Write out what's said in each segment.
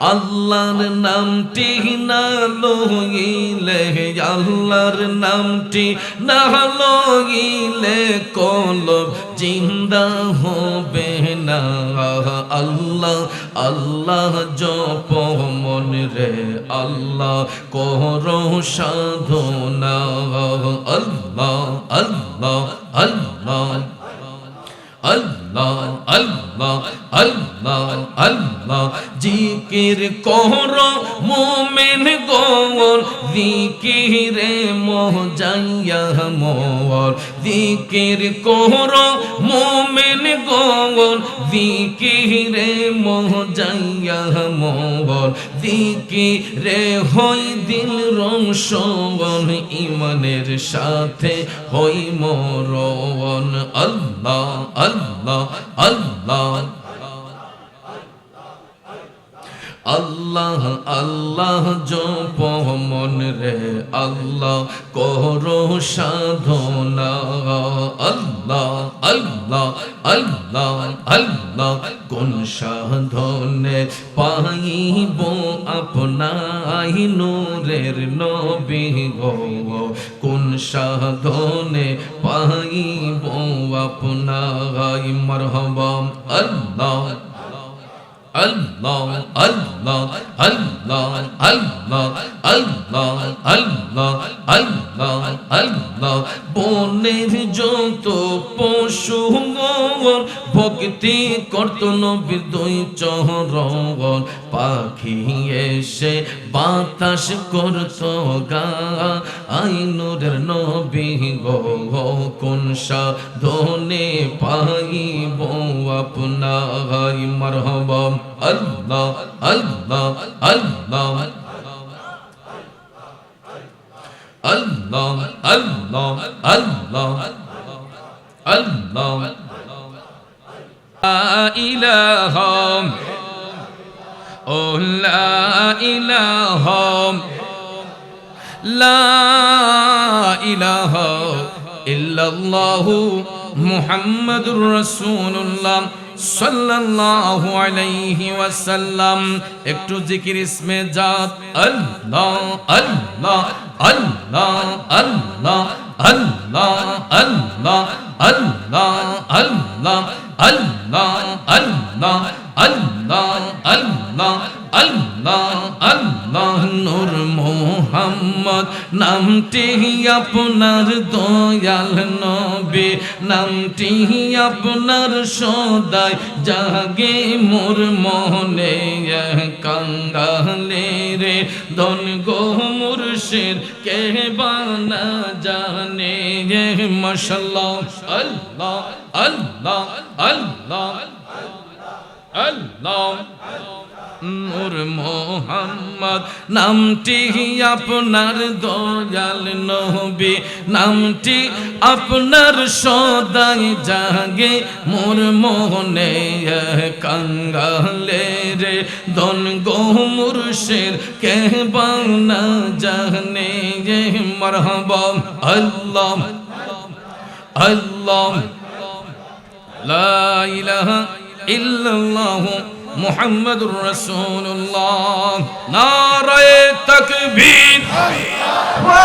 আল্লাহর নামটি না লইলে, আল্লাহর নামটি না লইলে কলব জিন্দা হবে না। আল্লাহ আল্লাহ জপ মন রে, আল্লাহ করো সাধনা। জিকির কর মোমেন গোর জিকিরে মোহ যাইয়া মোর জিকির কর মোমেন গোর জিকিরে মোহ যাইয়া মোর জিকিরে হই দিল রংশন ইমানের সাথে হই মরণ আল্লাহ আল্লাহ আল্লাহ। আল্লাহ আল্লাহ জপ মন রে আল্লাহ করো সাধনা। আল্লাহ আল্লাহ আল্লাহ আল্লাহ কোন সাধনে পাইব আপনাই নূরের নবী গো। কোন সাধনে পাইব আপনাই? মরহবা, আল্লাহ আল্লাহ বনের যত পশু ভক্তি করত নবী দুই পাখি এসে বাতাস করত গা, আইনুরের নবী গো কোন সাধনে পাইব আপনার? মরহবা। الله الله الله الله الله الله الله. الله إله. Oh لا إله. لا إله إلا الله محمد رسول الله. সাল্লাল্লাহু আলাইহি ওয়াসাল্লাম একটু জিকির ইসমে জাত আল্লাহ আল্লাহ আল্লাহ আল্লাহ আল্লাহ আল্লাহ আল্লাহ আল্লাহ আল্লাহ আল্লাহ মোহাম্মদ। নামটি আপনার দয়াল নবী, নামটি আপনার সদাই। জাগে মোর মনে কাঙ্গালে রে। ধন গো মুর্শিদ, কে বানা জানে মশাল্লাহ আল্লাহ আল্লাহ আল্লাহ আল্লাহ। নূর মোহাম্মদ, নামটি আপনার দয়াল নবী, নামটি আপনার সদাই জাগে, মোর মোহনে কাঙ্গালে রে। দন গো মুর্শিদ, কে বানা জানে মরহবা, আল্লাহ আল্লাহ। লা ইলাহা ইল্লাল্লাহু মুহাম্মাদুর রাসূলুল্লাহ। নারায়ে তাকবীর।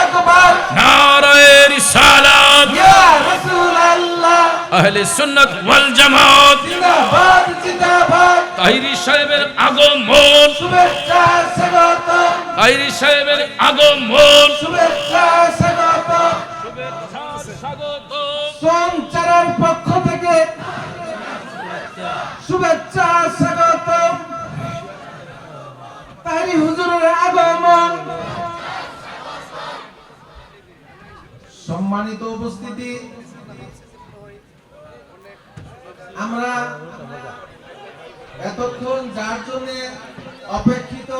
আকবার। নারায়ে রিসালাত। ইয়া রাসূলুল্লাহ। আহলে সুন্নাত ওয়াল জামাত। জিন্দাবাদ জিন্দাবাদ। তাহিরি সাহেবের আগমন। শুভেচ্ছা স্বাগত। তাহিরি সাহেবের আগমন। শুভেচ্ছা স্বাগত। স্বাগত। সঞ্চারের পক্ষ থেকে শুভেচ্ছা স্বাগত তাহারি হুজুরের আগমন। সম্মানিত উপস্থিতি। আমরা এতক্ষণ যার জন্য অপেক্ষিত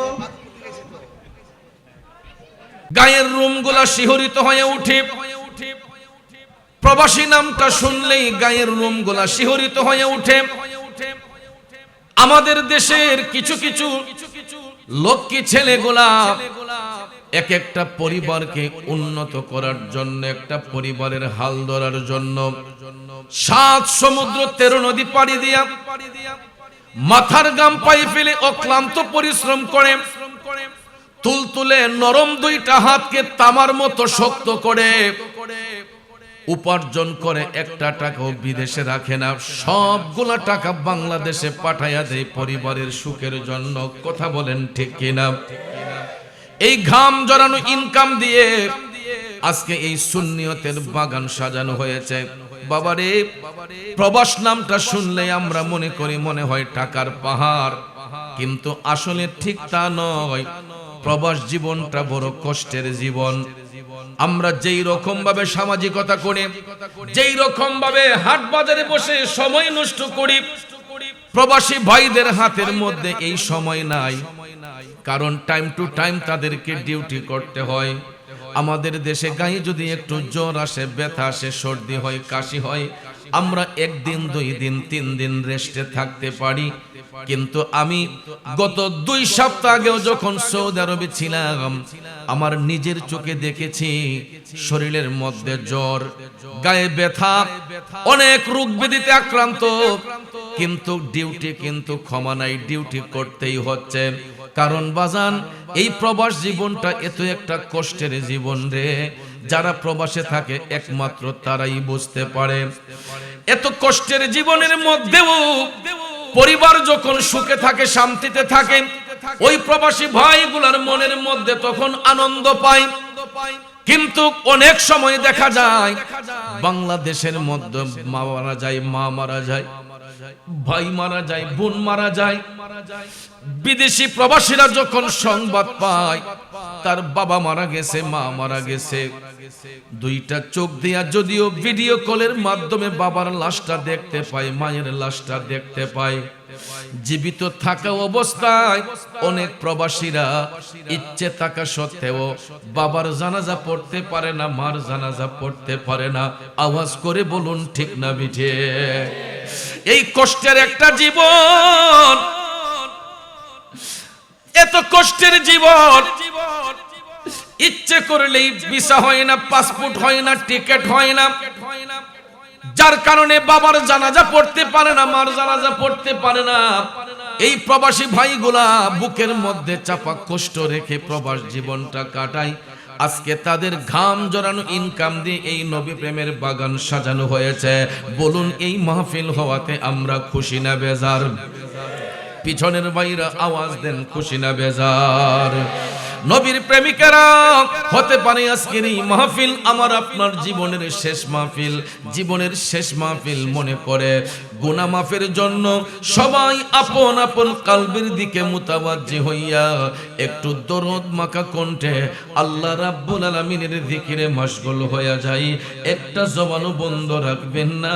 গায়ের রুমগুলা শিহরিত হয়ে উঠে। প্রবাসী নামটা শুনলেই গায়ের রুমগুলা শিহরিত হয়ে উঠে। আমাদের দেশের কিছু কিছু লক্ষ্মী ছেলেগুলা এক একটা পরিবারকে উন্নত করার জন্য, একটা পরিবারের হাল ধরার জন্য, সাত সমুদ্র তেরো নদী পাড়ি দিয়া, মাথার গাম পায়ে ফেলে অক্লান্ত পরিশ্রম করে, তুলতুলে নরম দুইটা হাতকে তামার মতো শক্ত করে উপার্জন করে একটা টাকাও বিদেশে রাখে না। সবগুলা টাকা বাংলাদেশে পাঠাইয়া দেয় পরিবারের সুখের জন্য। কথা বলেন ঠিক কিনা? এই ঘাম জড়ানো ইনকাম দিয়ে আজকে এই সুন্নিয়তের বাগান সাজানো হয়েছে। বাবারে, প্রবাস নামটা শুনলে আমরা মনে করি মনে হয় টাকার পাহাড়। কিন্তু আসলে ঠিক তা নয়। প্রবাস জীবনটা বড় কষ্টের জীবন। আমরা যেই রকম ভাবে সামাজিকতা করি, যেই রকম ভাবে হাট বাজারে বসে সময় নষ্ট করি, প্রবাসী ভাইদের হাতের মধ্যে এই সময় নাই। কারণ টাইম টু টাইম তাদেরকে ডিউটি করতে হয়। আমাদের দেশে গায়ে যদি একটু জ্বর আসে, ব্যথা আসে, সর্দি হয়, কাশি হয় আমরা একদিন, দুই দিন, তিন দিন রেস্টে থাকতে পারি। কিন্তু আমি গত দুই সপ্তাহ আগেও যখন সৌদি আরবে ছিলাম, আমার নিজের চোখে দেখেছি শরীরের মধ্যে জ্বর, গায়ে ব্যথা, অনেক রোগ ব্যাধিতে আক্রান্ত। কিন্তু ডিউটি কিন্তু ক্ষমা নাই ডিউটি করতেই হচ্ছে। কারণ বাজান, এই প্রবাস জীবনটা এত একটা কষ্টের জীবন রে। যারা প্রবাসে থাকে, একমাত্র তারাই বুঝতে পারে। এত কষ্টের জীবনের মধ্যেও পরিবার যখন সুখে থাকে, শান্তিতে থাকে, ওই প্রবাসী ভাইগুলার মনের মধ্যে তখন আনন্দ পায়। কিন্তু অনেক সময় দেখা যায়, বাংলাদেশের মধ্যে মা মারা যায়, মা মারা যায়, ভাই মারা যায়, বোন মারা যায়। বিদেশি প্রবাসীরা যখন সংবাদ পায়, তার বাবা মারা গেছে, মা মারা গেছে। দুইটা চোখ দিয়া যদিও ভিডিও কলের মাধ্যমে বাবার লাশটা দেখতে পায়, মায়ের লাশটা দেখতে পায়। জীবিত থাকা অবস্থায় অনেক প্রবাসীরা ইচ্ছে থাকা সত্ত্বেও বাবার জানাজা পড়তে পারে না, মার জানাজা পড়তে পারে না। আওয়াজ করে বলুন, ঠিক না বিঠে এই কষ্টের একটা জীবন, এত কষ্টের জীবন জীবন ইচ্ছে করলেই ভিসা হয় না, পাসপোর্ট হয় না, টিকিট হয় না। যার কারণে বাবার জানাজা পড়তে পারে না, মার জানাজা পড়তে পারে না। এই প্রবাসী ভাইগুলা বুকের মধ্যে চাপা কষ্ট রেখে প্রবাস জীবনটা কাটায়। আজকে তাদের ঘাম জড়ানো ইনকাম দিয়ে এই নবী প্রেমের বাগান সাজানো হয়েছে। বলুন, এই মাহফিল হওয়াতে আমরা খুশি না বেজার? পিছনের বাইরা আওয়াজ দেন, খুশি না বেজার? নবীর প্রেমিকেরা, হতে পারে আজকের এই মাহফিল, আমার আপনার জীবনের শেষ মাহফিল। জীবনের শেষ মাহফিল মনে করে গুনা মাফের জন্য সবাই আপন আপন কালবের দিকে মুতাবাজ্জি হইয়া একটু দরদ মাখা কণ্ঠে আল্লাহ রাব্বুল আলামিনের জিকিরে মশগুল হয়ে যাই। একটা জবানও বন্ধ রাখবেন না।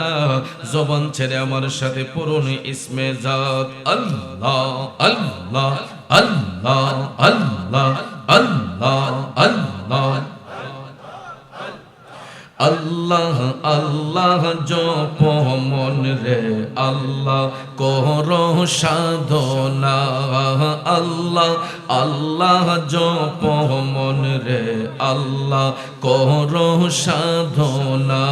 জবান ছেড়ে আমার সাথে পূরণ ইসমে জাত। আল্লাহ আল্লাহ আল্লাহ আল্লাহ। আল্লাহ আল্লাহ। আল্লাহ আল্লাহ জপ মন রে আল্লাহ কর সাধনা। আল্লাহ আল্লাহ জপ মন রে আল্লাহ, কর সাধনা।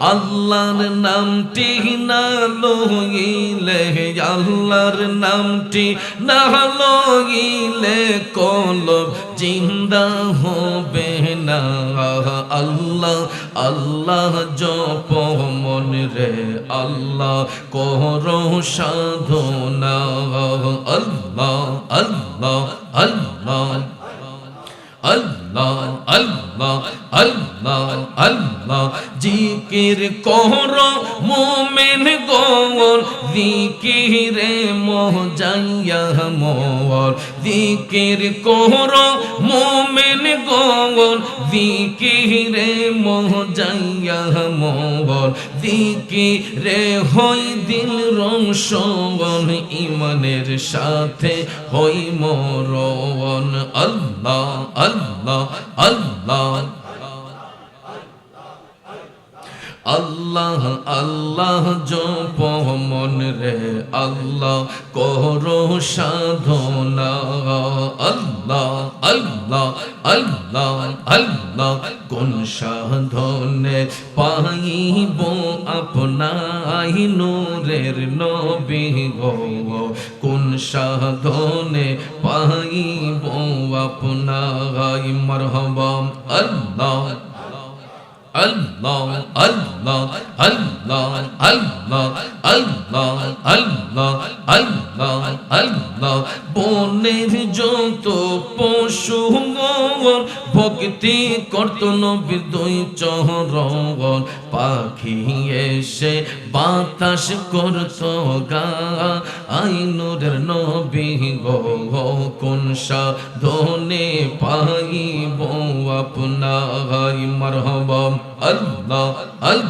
আল্লাহর নামটি না লইলে, আল্লাহর নামটি না লইলে কলব জিন্দা হবে না। আল্লাহ আল্লাহ জপ মন রে আল্লাহ কর সাধনা। আল্লাহ আল্লাহ আল্লাহ আল্লাহ আল্লাহ আল্লাহ আল্লাহ। জিকির কর মোমেন গর জিকিরে মোহ যাইয়া মোর জিকির কর মোমেন গর জিকিরে মোহ যাইয়া মোর জিকিরে হই দিল রংসগন, ইমানের সাথে হই মরণ। আল্লাহ আল্লাহ আল্লাহ আল্লাহ আল্লাহ জপ মন রে, আল্লাহ করো সাধনা। আল্লাহ আল্লাহ আল্লাহ আল্লাহ কোন সাধনে পাইব আপনাই নূরের নবী গো ধনে পাইব আপনার মরহবা আল্লাহ আল্লাহ আল্লাহ আল্লাহ আল্লাহ আল্লাহ আল্লাহ আল্লাহ আল্লাহ বনের যত পশু ভক্তি করত নবীর দুই পাখি এসে বাতাস করত গা, আইনুরের নবী গো কোন সাধনে পাইব আপনার? মারহবা আল্লাহ আল্লাহ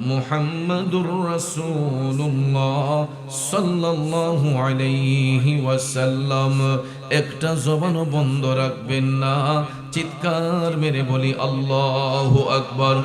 মুহাম্মাদুর রাসূলুল্লাহ সাল্লাল্লাহু আলাইহি ওয়াসাল্লাম। একটা জবানও বন্ধ রাখবেন না। চিৎকার মেরে বলি, আল্লাহু আকবার।